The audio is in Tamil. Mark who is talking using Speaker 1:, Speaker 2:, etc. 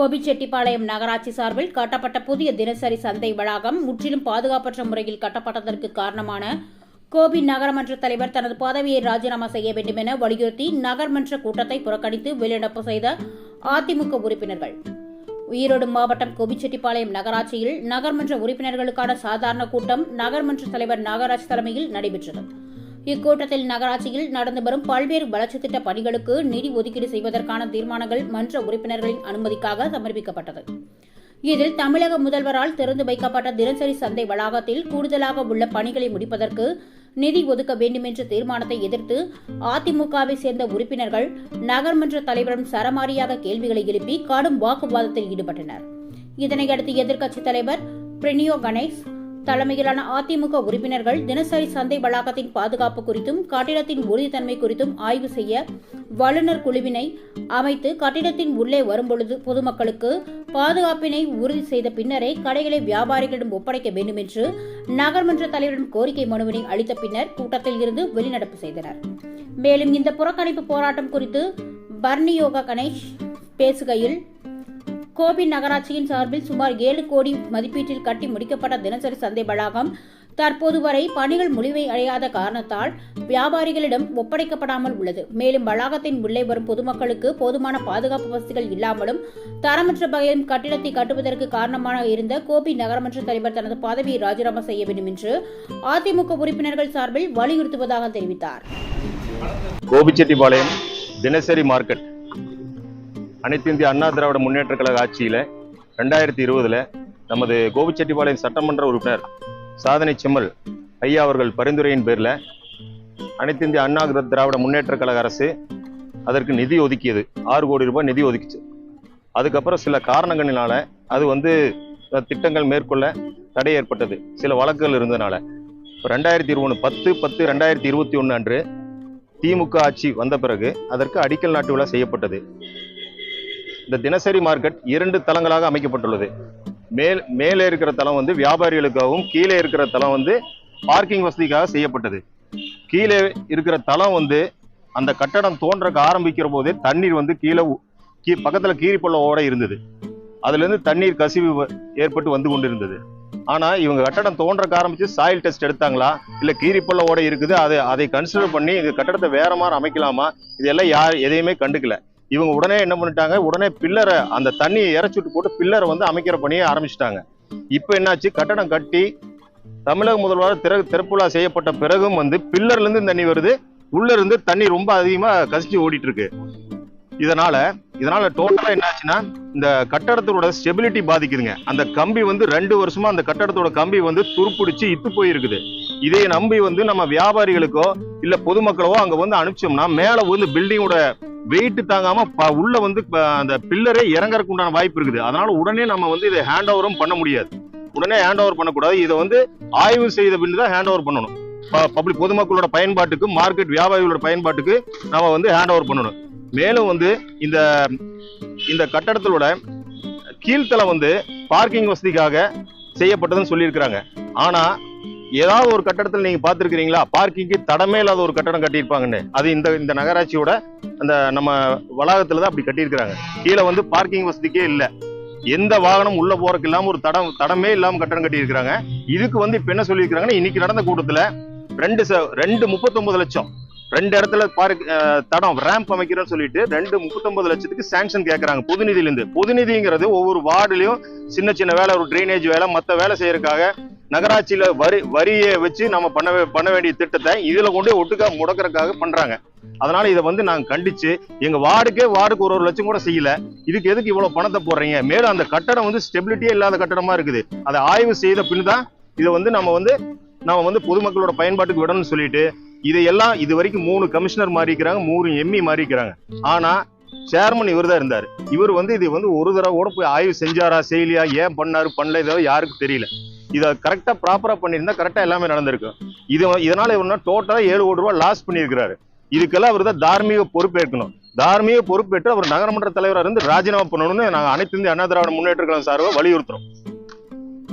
Speaker 1: கோபிச்செட்டிப்பாளையம் நகராட்சி சார்பில் கட்டப்பட்ட புதிய தினசரி சந்தை வளாகம் முற்றிலும் பாதுகாப்பற்ற முறையில் கட்டப்பட்டதற்கு காரணமான கோபி நகரமன்ற தலைவர் தனது பதவியை ராஜினாமா செய்ய வேண்டும் என வலியுறுத்தி நகர்மன்ற கூட்டத்தை புறக்கணித்து வெளிநடப்பு செய்த அதிமுக உறுப்பினர்கள். ஈரோடு மாவட்டம் கோபிச்செட்டிப்பாளையம் நகராட்சியில் நகர்மன்ற உறுப்பினர்களுக்கான சாதாரண கூட்டம் நகர்மன்ற தலைவர் நாகராஜ் தலைமையில் நடைபெற்றது. இக்கூட்டத்தில் நகராட்சியில் நடந்து வரும் பல்வேறு வளர்ச்சி திட்ட பணிகளுக்கு நிதி ஒதுக்கீடு செய்வதற்கான தீர்மானங்கள் மன்ற உறுப்பினர்களின் அனுமதிக்காக சமர்ப்பிக்கப்பட்டது. இதில் தமிழக முதல்வரால் திறந்து வைக்கப்பட்ட தினசரி சந்தை வளாகத்தில் கூடுதலாக உள்ள பணிகளை முடிப்பதற்கு நிதி ஒதுக்க வேண்டும் என்ற தீர்மானத்தை எதிர்த்து அதிமுகவை சேர்ந்த உறுப்பினர்கள் நகர்மன்ற தலைவரும் சரமாரியாக கேள்விகளை எழுப்பி கடும் வாக்குவாதத்தில் ஈடுபட்டனர். இதனையடுத்து எதிர்க்கட்சித் தலைவர் பிரினியோ கணேஷ் தலைமையிலான அதிமுக உறுப்பினர்கள் தினசரி சந்தை வளாகத்தின் பாதுகாப்பு குறித்தும் கட்டிடத்தின் உறுதித்தன்மை குறித்தும் ஆய்வு செய்ய வல்லுநர் குழுவினை அமைத்து கட்டிடத்தின் உள்ளே வரும்பொழுது பொதுமக்களுக்கு பாதுகாப்பினை உறுதி செய்த பின்னரே கடைகளை வியாபாரிகளிடம் ஒப்படைக்க வேண்டும் என்று நகர்மன்ற தலைவரிடம் கோரிக்கை மனுவினை அளித்த பின்னர் கூட்டத்தில் இருந்து வெளிநடப்பு செய்தனர். மேலும் இந்த புறக்கணிப்பு போராட்டம் குறித்து பர்னியோகா கணேஷ் பேசுகையில் கோபி நகராட்சியின் சார்பில் சுமார் ஏழு கோடி மதிப்பீட்டில் கட்டி முடிக்கப்பட்ட தினசரி சந்தை வளாகம் தற்போது வரை பணிகள் முடிவை அடையாத காரணத்தால் வியாபாரிகளிடம் ஒப்படைக்கப்படாமல் உள்ளது. மேலும் வளாகத்தின் உள்ளே வரும் பொதுமக்களுக்கு போதுமான பாதுகாப்பு வசதிகள் இல்லாமலும் தரமற்ற வகையிலும் கட்டிடத்தை கட்டுவதற்கு காரணமாக இருந்த கோபி நகரமன்ற தலைவர் தனது பதவியை ராஜினாமா செய்ய வேண்டும் என்று அதிமுக உறுப்பினர்கள் சார்பில் வலியுறுத்துவதாக தெரிவித்தார்.
Speaker 2: கோபிச்செட்டிபாளையம் தினசரி மார்க்கெட். அனைத்து இந்திய அண்ணா திராவிட முன்னேற்ற கழக ஆட்சியில் ரெண்டாயிரத்தி இருபதில் நமது கோபிச்செட்டிப்பாளையம் சட்டமன்ற உறுப்பினர் சாதனை செம்மல் ஐயா அவர்கள் பரிந்துரையின் பேரில் அனைத்து இந்திய அண்ணா திராவிட முன்னேற்ற கழக அரசு அதற்கு நிதி ஒதுக்கியது. ஆறு கோடி ரூபாய் நிதி ஒதுக்கிச்சு. அதுக்கப்புறம் சில காரணங்களினால அது வந்து திட்டங்கள் மேற்கொள்ள தடை ஏற்பட்டது. சில வழக்குகள் இருந்ததுனால ரெண்டாயிரத்தி இருபது பத்து பத்து ரெண்டாயிரத்தி இருபத்தி ஒன்று அன்று திமுக ஆட்சி வந்த பிறகு அதற்கு அடிக்கல் நாட்டு விழா செய்யப்பட்டது. இந்த தினசரி மார்க்கெட் இரண்டு தளங்களாக அமைக்கப்பட்டுள்ளது. மேல் மேலே இருக்கிற தளம் வந்து வியாபாரிகளுக்காகவும் கீழே இருக்கிற தளம் வந்து பார்க்கிங் வசதிக்காக செய்யப்பட்டது. கீழே இருக்கிற தளம் வந்து அந்த கட்டடம் தோன்றக்க ஆரம்பிக்கிற போதே தண்ணீர் வந்து கீழே கீ பக்கத்தில் கீரிப்பள்ள இருந்தது. அதுலேருந்து தண்ணீர் கசிவு வ- ஏற்பட்டு வந்து கொண்டிருந்தது. ஆனால் இவங்க கட்டடம் தோன்றக்க ஆரம்பித்து சாயில் டெஸ்ட் எடுத்தாங்களா? இல்லை கீரிப்பள்ள இருக்குது அதை அதை கன்சிடர் பண்ணி இந்த கட்டடத்தை வேற மாதிரி அமைக்கலாமா? இதெல்லாம் யார் எதையுமே கண்டுக்கல. இவங்க உடனே என்ன பண்ணிட்டாங்க? உடனே பில்லரை அந்த தண்ணியை இறைச்சிட்டு போட்டு பில்லரை வந்து அமைக்கிற பணியை ஆரம்பிச்சிட்டாங்க. இப்போ என்னாச்சு? கட்டடம் கட்டி தமிழக முதல்வர் திற திறப்புலா செய்யப்பட்ட பிறகும் வந்து பில்லர்ல இருந்து தண்ணி வருது. உள்ள இருந்து தண்ணி ரொம்ப அதிகமா கசிச்சு ஓடிட்டு இருக்கு இதனால இதனால டோட்டலா என்னாச்சுன்னா இந்த கட்டடத்தோட ஸ்டெபிலிட்டி பாதிக்குதுங்க. அந்த கம்பி வந்து ரெண்டு வருஷமா அந்த கட்டடத்தோட கம்பி வந்து துருப்பிடிச்சு இத்து போயிருக்குது. இதை நம்பி வந்து நம்ம வியாபாரிகளுக்கோ இல்ல பொதுமக்களோ அங்க வந்து அனுப்பிச்சோம்னா மேல வந்து பில்டிங்கோட வெயிட் தாங்காம ப- உள்ள வந்து அந்த பில்லரே இறங்கறதுக்கு உண்டான வாய்ப்பு இருக்குது. அதனால உடனே நம்ம வந்து இதை ஹேண்ட் ஓவரும் பண்ண முடியாது. உடனே ஹேண்ட் ஓவர் பண்ணக்கூடாது. இதை வந்து ஆய்வு செய்த பின் தான் ஹேண்ட் ஓவர் பண்ணணும். பப்ளிக் பொதுமக்களோட பயன்பாட்டுக்கு மார்க்கெட் வியாபாரிகளோட பயன்பாட்டுக்கு நம்ம வந்து ஹேண்ட் ஓவர் பண்ணணும். மேலும் வந்து இந்த இந்த கட்டடத்தோட கீழ்த்தலை வந்து பார்க்கிங் வசதிக்காக செய்யப்பட்டதுன்னு சொல்லியிருக்கிறாங்க. ஆனால் ஏதாவது ஒரு கட்டடத்தில் நீங்க பார்த்திருக்கிறீங்களா? பார்க்கிங்க்கு தடமே இல்லாத ஒரு கட்டடம் கட்டியிருப்பாங்கன்னு. அது இந்த இந்த நகராட்சியோட அந்த நம்ம வளாகத்துல தான் அப்படி கட்டியிருக்கிறாங்க. கீழே வந்து பார்க்கிங் வசதிக்கே இல்லை. எந்த வாகனம் உள்ள போறதுக்கு இல்லாம ஒரு தடம் தடமே இல்லாம கட்டடம் கட்டியிருக்கிறாங்க. இதுக்கு வந்து இப்ப என்ன சொல்லியிருக்கிறாங்கன்னா இன்னைக்கு நடந்த கூட்டத்துல ரெண்டு ரெண்டு முப்பத்தொன்பது லட்சம். ரெண்டு இடத்துல பார்க் தடம் ரேம்ப் அமைக்கிறோம்னு சொல்லிட்டு ரெண்டு முப்பத்தொன்பது லட்சத்துக்கு சாங்ஷன் கேட்கறாங்க பொதுநிதியிலிருந்து. பொதுநிதிங்கிறது ஒவ்வொரு வார்டுலயும் சின்ன சின்ன வேலை ஒரு ட்ரைனேஜ் வேலை மற்ற வேலை செய்யறதுக்காக நகராட்சியில வரி வரியை வச்சு நம்ம பண்ண பண்ண வேண்டிய திட்டத்தை இதுல கொண்டு ஒட்டுக்கா முடக்கறதுக்காக பண்றாங்க. அதனால இதை வந்து நாங்க கண்டிச்சு எங்க வார்டுக்கே வார்டுக்கு ஒரு ஒரு லட்சம் கூட செய்யல. இதுக்கு எதுக்கு இவ்வளவு பணத்தை போடுறீங்க? மேலும் அந்த கட்டடம் வந்து ஸ்டெபிலிட்டியே இல்லாத கட்டடமா இருக்குது. அதை ஆய்வு செய்த பின் தான் இதை வந்து நம்ம வந்து நம்ம வந்து பொதுமக்களோட பயன்பாட்டுக்கு விடணும்னு சொல்லிட்டு இதையெல்லாம் இது வரைக்கும் மூணு கமிஷனர் மாறி இருக்கிறாங்க மூணு எம்இ மாறி இருக்கிறாங்க ஆனா சேர்மன் இவர் தான் இருந்தார். இவர் வந்து இது வந்து ஒரு தடவை கூட போய் ஆய்வு செஞ்சாரா செய்யலையா ஏன் பண்ணாரு பண்ணல இதெல்லாம் யாருக்கும் தெரியல. இதை கரெக்டா ப்ராப்பரா பண்ணியிருந்தா கரெக்டா எல்லாமே நடந்திருக்கும் இது இதனால இவர் டோட்டலா ஏழு கோடி ரூபா லாஸ் பண்ணியிருக்கிறாரு. இதுக்கெல்லாம் அவர் தான் தார்மீக பொறுப்பேற்கணும். தார்மீக பொறுப்பேற்று அவர் நகரமன்ற தலைவராக இருந்து ராஜினாமா பண்ணணும்னு நாங்கள் அனைத்து இந்திய அண்ணா திராவிட முன்னேற்ற கழகம் சார்பாக வலியுறுத்துறோம்.